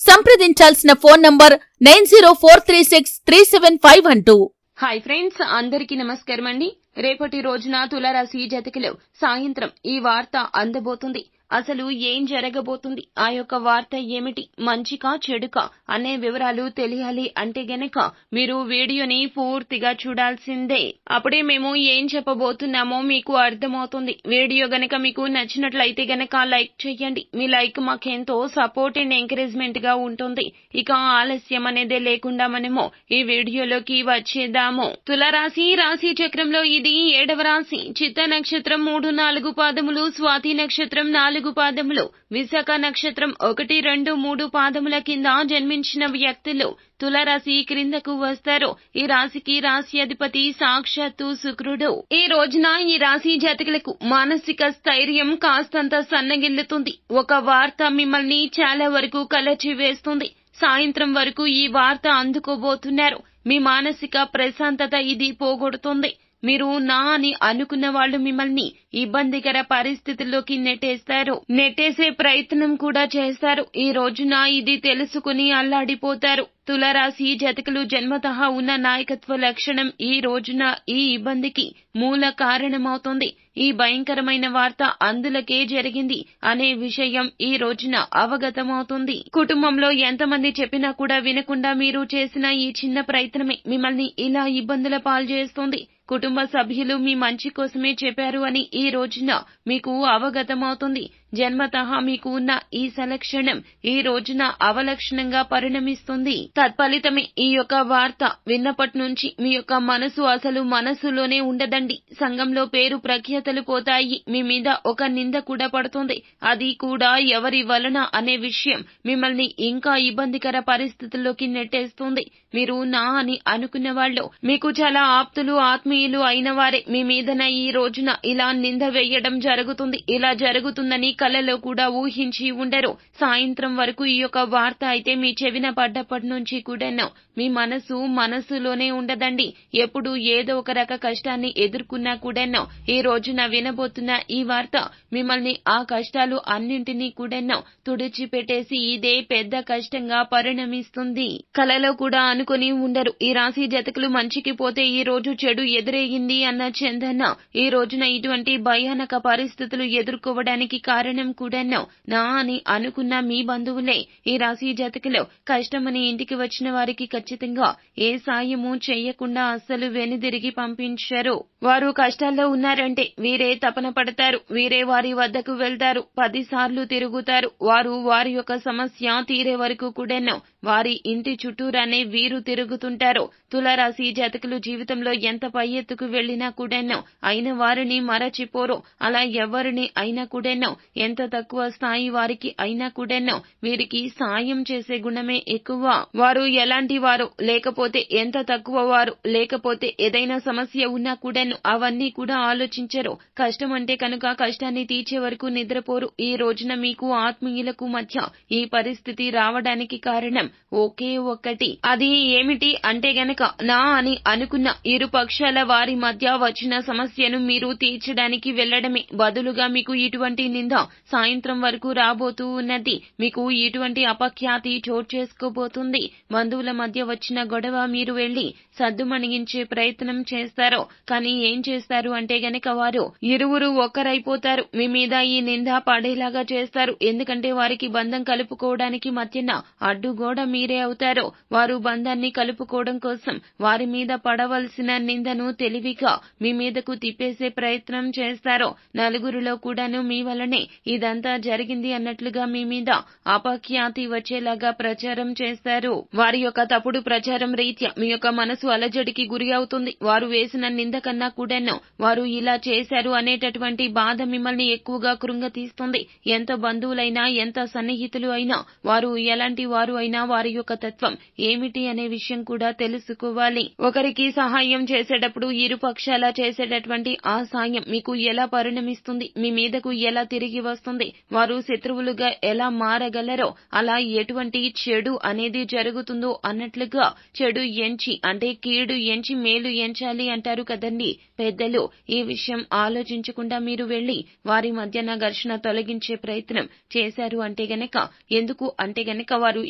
సంప్రదించాల్సిన phone number nine zero four three six three seven five one two. Hi friends అందరికీ నమస్కారం అండి. రేపటి రోజున తులారాశి జతకిలో సాయంత్రం ఈ వార్త అందబోతుంది. అసలు ఏం జరగబోతుంది? ఆ యొక్క వార్త ఏమిటి? మంచికా చెడుకా? అనే వివరాలు తెలియాలి అంటే గనక మీరు వీడియోని పూర్తిగా చూడాల్సిందే. అప్పుడే మేము ఏం చెప్పబోతున్నామో మీకు అర్థమవుతుంది. వీడియో గనక మీకు నచ్చినట్లయితే గనక లైక్ చేయండి. మీ లైక్ మాకెంతో సపోర్ట్ అండ్ ఎంకరేజ్మెంట్గా ఉంటుంది. ఇక ఆలస్యం అనేదే లేకుండా మనము ఈ వీడియోలోకి వచ్చేద్దాము. తులరాశి రాశి చక్రంలో ఇది ఏడవ రాశి. చిత్త నక్షత్రం మూడు నాలుగు పాదములు. స్వాతి నక్షత్రం నాలుగు పాదములు. విశాఖ నక్షత్రం ఒకటి రెండు మూడు పాదముల కింద జన్మించిన వ్యక్తులు తులరాశి క్రిందకు వస్తారు. ఈ రాశికి రాశి అధిపతి సాక్షాత్తు శుక్రుడు. ఈ రోజున ఈ రాశి జాతకులకు మానసిక స్థైర్యం కాస్తంత సన్నగిల్లుతుంది. ఒక వార్త మిమ్మల్ని చాలా వరకు కలచివేస్తుంది సాయంత్రం వరకు ఈ వార్త అందుకోబోతున్నారు. మీ మానసిక ప్రశాంతత ఇది పోగొడుతుంది. మీరు నా అని అనుకున్న వాళ్ళు మిమ్మల్ని ఇబ్బందికర పరిస్థితుల్లోకి నెట్టేస్తారు. నెట్టేసే ప్రయత్నం కూడా చేస్తారు. ఈ రోజున ఇది తెలుసుకుని అల్లాడిపోతారు. తులరాశి జతకులు జన్మతః ఉన్న నాయకత్వ లక్షణం ఈ రోజున ఈ ఇబ్బందికి మూల కారణమవుతుంది. ఈ భయంకరమైన వార్త అందులకే జరిగింది అనే విషయం ఈ రోజున అవగతమవుతుంది. కుటుంబంలో ఎంతమంది చెప్పినా కూడా వినకుండా మీరు చేసిన ఈ చిన్న ప్రయత్నమే మిమ్మల్ని ఇలా ఇబ్బందుల పాల్చేస్తుంది కుటుంబ సభ్యులు మీ మంచి కోసమే చెప్పారు అని ఈ రోజున మీకు అవగతమవుతుంది. జన్మతః మీకు ఉన్న ఈ సలక్షణం ఈ రోజున అవలక్షణంగా పరిణమిస్తుంది. తత్ఫలితమే ఈ యొక్క వార్త విన్నప్పటి నుంచి మీ యొక్క మనసు అసలు మనసులోనే ఉండదండి. సంఘంలో పేరు ప్రఖ్యాతలు పోతాయి. మీ మీద ఒక నింద కూడా పడుతుంది. అది కూడా ఎవరి వలన అనే విషయం మిమ్మల్ని ఇంకా ఇబ్బందికర పరిస్థితుల్లోకి నెట్టేస్తుంది. మీరు నా అని అనుకున్న వాళ్ళు మీకు చాలా ఆప్తులు ఆత్మీయులు అయిన వారే మీ మీదన ఈ రోజున ఇలా నింద వేయడం జరుగుతుంది. ఇలా జరుగుతుందని కలలో కూడా ఊహించి ఉండరు. సాయంత్రం వరకు ఈ యొక్క వార్త అయితే మీ చెవిన పడ్డప్పటి నుంచి కూడాను మీ మనసు మనసులోనే ఉండదండి. ఎప్పుడు ఏదో ఒక రక కష్టాన్ని ఎదుర్కొన్నా కూడాను ఈ రోజున వినబోతున్న ఈ వార్త మిమ్మల్ని ఆ కష్టాలు అన్నింటినీ కూడాను తుడిచిపెట్టేసి ఇదే పెద్ద కష్టంగా పరిణమిస్తుంది. కలలో కూడా అనుకుని ఉండరు. ఈ రాశి జతకులు మంచికి పోతే ఈ రోజు చెడు ఎదురయ్యింది అన్న చందన్న ఈ రోజున ఇటువంటి భయానక పరిస్థితులు ఎదుర్కోవడానికి కారణం కూడాను నా. అని అనుకున్న మీ బంధువులే ఈ రాశి జతకులు కష్టమని ఇంటికి వచ్చిన వారికి ఖచ్చితంగా ఏ సాయము చేయకుండా అస్సలు వెనుదిరిగి పంపించారు. వారు కష్టాల్లో ఉన్నారంటే వీరే తపన పడతారు వీరే వారి వద్దకు వెళ్తారు పదిసార్లు తిరుగుతారు. వారు వారి యొక్క సమస్య తీరే వరకు కూడాను వారి ఇంటి చుట్టూరానే వీరు తిరుగుతుంటారు. తులరాశి జాతకులు జీవితంలో ఎంత పై ఎత్తుకు వెళ్ళినా కూడాను అయిన వారిని మరచిపోరు. అలా ఎవరిని అయినా కూడాను ఎంత తక్కువ స్థాయి వారికి అయినా కూడాను వీరికి సాయం చేసే గుణమే ఎక్కువ. వారు ఎలాంటి వారు? లేకపోతే ఎంత తక్కువ వారు? లేకపోతే ఏదైనా సమస్య ఉన్నా కూడాను అవన్నీ కూడా ఆలోచించరు. కష్టం అంటే కనుక కష్టాన్ని తీర్చే వరకు నిద్రపోరు. ఈ రోజున మీకు ఆత్మీయులకు మధ్య ఈ పరిస్థితి రావడానికి కారణం ఒకే ఒక్కటి. అది ఏమిటి అంటే గనక నా అని అనుకున్న ఇరు పక్షాల వారి మధ్య వచ్చిన సమస్యను మీరు తీర్చడానికి వెళ్ళడమే బదులుగా మీకు ఇటువంటి నింద సాయంత్రం వరకు రాబోతూ ఉన్నది. మీకు ఇటువంటి అపఖ్యాతి చోటు చేసుకోబోతుంది. బంధువుల మధ్య వచ్చిన గొడవ మీరు వెళ్ళి సద్దుమణిగించే ప్రయత్నం చేస్తారు కానీ ఏం చేస్తారు అంటే గనక వారు ఇరువురు ఒక్కరైపోతారు. మీ మీద ఈ నింద పడేలాగా చేస్తారు. ఎందుకంటే వారికి బంధం కలుపుకోవడానికి మధ్యన అడ్డుగోడ మీరే అవుతారు. వారు బంధాన్ని కలుపుకోవడం కోసం వారి మీద పడవలసిన నిందను తెలివిగా మీ మీదకు తిప్పేసే ప్రయత్నం చేస్తారు. నలుగురిలో కూడాను మీ వలనే ఇదంతా జరిగింది అన్నట్లుగా మీ మీద అపఖ్యాతి వచ్చేలాగా ప్రచారం చేస్తారు. వారి యొక్క తప్పుడు ప్రచారం రీత్యా మీ యొక్క మనసు అలజడికి గురి అవుతుంది. వారు వేసిన నింద కన్నా కూడాను వారు ఇలా చేశారు అనేటటువంటి బాధ మిమ్మల్ని ఎక్కువగా కృంగతీస్తుంది. ఎంత బంధువులైనా ఎంత సన్నిహితులు అయినా వారు ఎలాంటి వారు అయినా వారి యొక్క తత్వం ఏమిటి అనే విషయం కూడా తెలుసుకోవాలి. ఒకరికి సహాయం చేసేటప్పుడు ఇరు పక్షాల చేసేటటువంటి ఆ సాయం మీకు ఎలా పరిణమిస్తుంది? మీ మీదకు ఎలా తిరిగి వస్తుంది? వారు శత్రువులుగా ఎలా మారగలరో అలా ఎటువంటి చెడు అనేది జరుగుతుందో అన్నట్లుగా చెడు ఎంచి అంటే కీడు ఎంచి మేలు ఎంచాలి అంటారు కదండి పెద్దలు. ఈ విషయం ఆలోచించకుండా మీరు వెళ్ళి వారి మధ్యన ఘర్షణ తొలగించే ప్రయత్నం చేశారు అంటే గనక ఎందుకు అంటే గనక వారు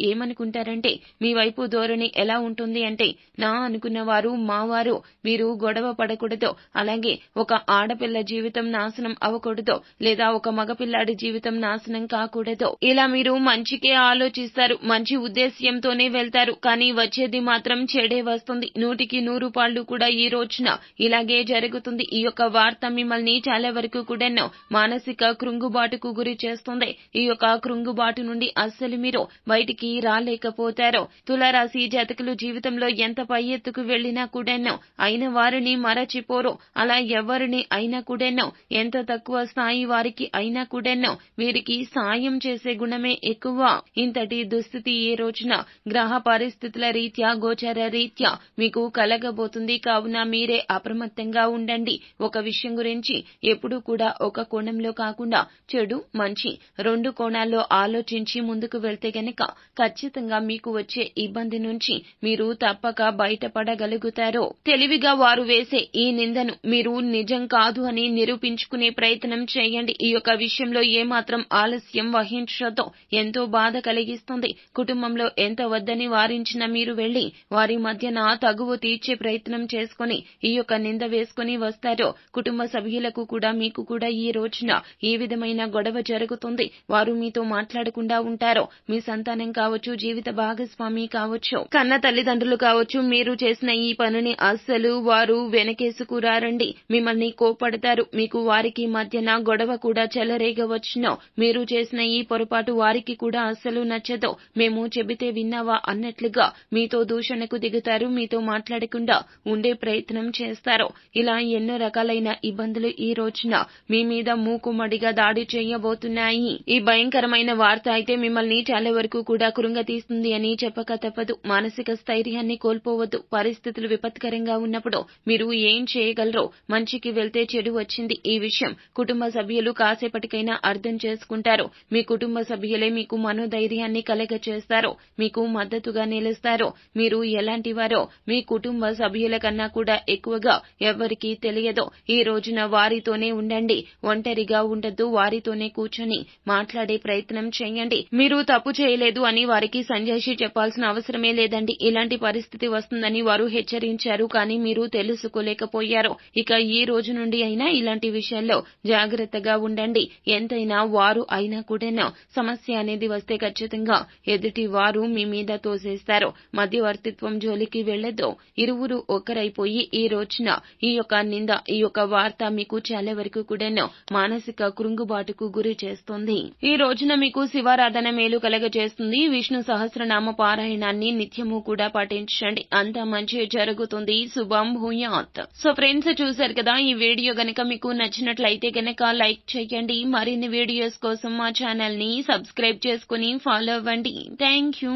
అనుకుంటారంటే మీ వైపు ధోరణి ఎలా ఉంటుంది అంటే నా అనుకున్న వారు మా వీరు గొడవ పడకూడదు. అలాగే ఒక ఆడపిల్ల జీవితం నాశనం అవ్వకూడదు. లేదా ఒక మగపిల్లాడి జీవితం నాశనం కాకూడదు. ఇలా మీరు మంచికే ఆలోచిస్తారు. మంచి ఉద్దేశ్యంతోనే వెళ్తారు. కానీ వచ్చేది మాత్రం చెడే వస్తుంది. నూటికి నూరు పాళ్ళు కూడా ఈ రోజున ఇలాగే జరుగుతుంది. ఈ యొక్క వార్త మిమ్మల్ని చాలా వరకు కూడా మానసిక కృంగుబాటుకు గురి చేస్తుంది. ఈ యొక్క కృంగుబాటు నుండి అస్సలు మీరు బయటికి రాలేకపోతారు తులారాశి జాతకులు జీవితంలో ఎంత పై ఎత్తుకు వెళ్ళినా కూడాను అయిన వారిని మరచిపోరు. అలా ఎవరిని అయినా కూడాను ఎంత తక్కువ స్థాయి వారికి అయినా కూడాను వీరికి సాయం చేసే గుణమే ఎక్కువ. ఇంతటి దుస్థితి ఈ రోజున గ్రహ పరిస్థితుల రీత్యా గోచర రీత్యా మీకు కలగబోతుంది. కావున మీరే అప్రమత్తంగా ఉండండి. ఒక విషయం గురించి ఎప్పుడూ కూడా ఒక కోణంలో కాకుండా చెడు మంచి రెండు కోణాల్లో ఆలోచించి ముందుకు వెళ్తే గనక ఖచ్చితంగా మీకు వచ్చే ఇబ్బంది నుంచి మీరు తప్పక బయటపడగలుగుతారు తెలివిగా వారు వేసే ఈ నిందను మీరు నిజం కాదు అని నిరూపించుకునే ప్రయత్నం చేయండి. ఈ యొక్క విషయంలో ఏమాత్రం ఆలస్యం వహించదో ఎంతో బాధ కలిగిస్తుంది. కుటుంబంలో ఎంత వద్దని వారించిన మీరు వెళ్ళి వారి మధ్యన తగువ తీర్చే ప్రయత్నం చేసుకుని ఈ యొక్క నింద వేసుకుని వస్తారో కుటుంబ సభ్యులకు కూడా మీకు కూడా ఈ రోజున ఈ విధమైన గొడవ జరుగుతుంది? వారు మీతో మాట్లాడకుండా ఉంటారో? మీ సంతానం కావచ్చు జీవితం భాగస్వామి కావచ్చు కన్న తల్లిదండ్రులు కావచ్చు మీరు చేసిన ఈ పనిని అస్సలు వారు వెనకేసుకురారండి. మిమ్మల్ని కోపడతారు మీకు వారికి మధ్యన గొడవ కూడా చెలరేగవచ్చునో. మీరు చేసిన ఈ పొరపాటు వారికి కూడా అస్సలు నచ్చదు. మేము చెబితే విన్నావా అన్నట్లుగా మీతో దూషణకు దిగుతారు. మీతో మాట్లాడకుండా ఉండే ప్రయత్నం చేస్తారు. ఇలా ఎన్నో రకాలైన ఇబ్బందులు ఈ రోజున మీ మీద మూకుమ్మడిగా దాడి చేయబోతున్నాయి. ఈ భయంకరమైన వార్త అయితే మిమ్మల్ని చాలా వరకు కూడా కృంగతీస్తుంది. అని చెప్పక తప్పదు. మానసిక స్థైర్యాన్ని కోల్పోవద్దు. పరిస్థితులు విపత్కరంగా ఉన్నప్పుడు మీరు ఏం చేయగలరో మంచికి వెళ్తే చెడు వచ్చింది ఈ విషయం కుటుంబ సభ్యులు కాసేపటికైనా అర్థం చేసుకుంటారు. మీ కుటుంబ సభ్యులే మీకు మనోధైర్యాన్ని కలగచేస్తారు. మీకు మద్దతుగా నిలుస్తారు. మీరు ఎలాంటి వారో మీ కుటుంబ సభ్యుల కన్నా కూడా ఎక్కువగా ఎవరికీ తెలియదు. ఈ రోజున వారితోనే ఉండండి. ఒంటరిగా ఉండద్దు. వారితోనే కూర్చొని మాట్లాడే ప్రయత్నం చేయండి. మీరు తప్పు చేయలేదు అని వారికి సంజాయిషి చెప్పాల్సిన అవసరమే లేదండి. ఇలాంటి పరిస్థితి వస్తుందని వారు హెచ్చరించారు. కానీ మీరు తెలుసుకోలేకపోయారు. ఇక ఈ రోజు నుండి అయినా ఇలాంటి విషయాల్లో జాగ్రత్తగా ఉండండి. ఎంతైనా వారు అయినా కూడా సమస్య అనేది వస్తే ఖచ్చితంగా ఎదుటి వారు మీ మీద తోసేస్తారు. మధ్యవర్తిత్వం జోలికి వెళ్ళదు ఇరువురు ఒకరైపోయి ఈ రోజున ఈ యొక్క నింద ఈ యొక్క వార్త మీకు చాలా వరకు కూడా మానసిక కృంగుబాటుకు గురి చేస్తుంది. ఈ రోజున మీకు శివారాధన మేలు కలగజేస్తుంది. విష్ణు సహస్రనామ పారాయణాన్ని నిత్యము కూడా పాటించండి. అంతా మంచి జరుగుతుంది. శుభం భూయాత్. సో ఫ్రెండ్స్ చూశారు కదా ఈ వీడియో గనక మీకు నచ్చినట్లయితే గనక లైక్ చేయండి. మరిన్ని వీడియోస్ కోసం మా ఛానల్ని సబ్స్క్రైబ్ చేసుకుని ఫాలో అవ్వండి. Thank you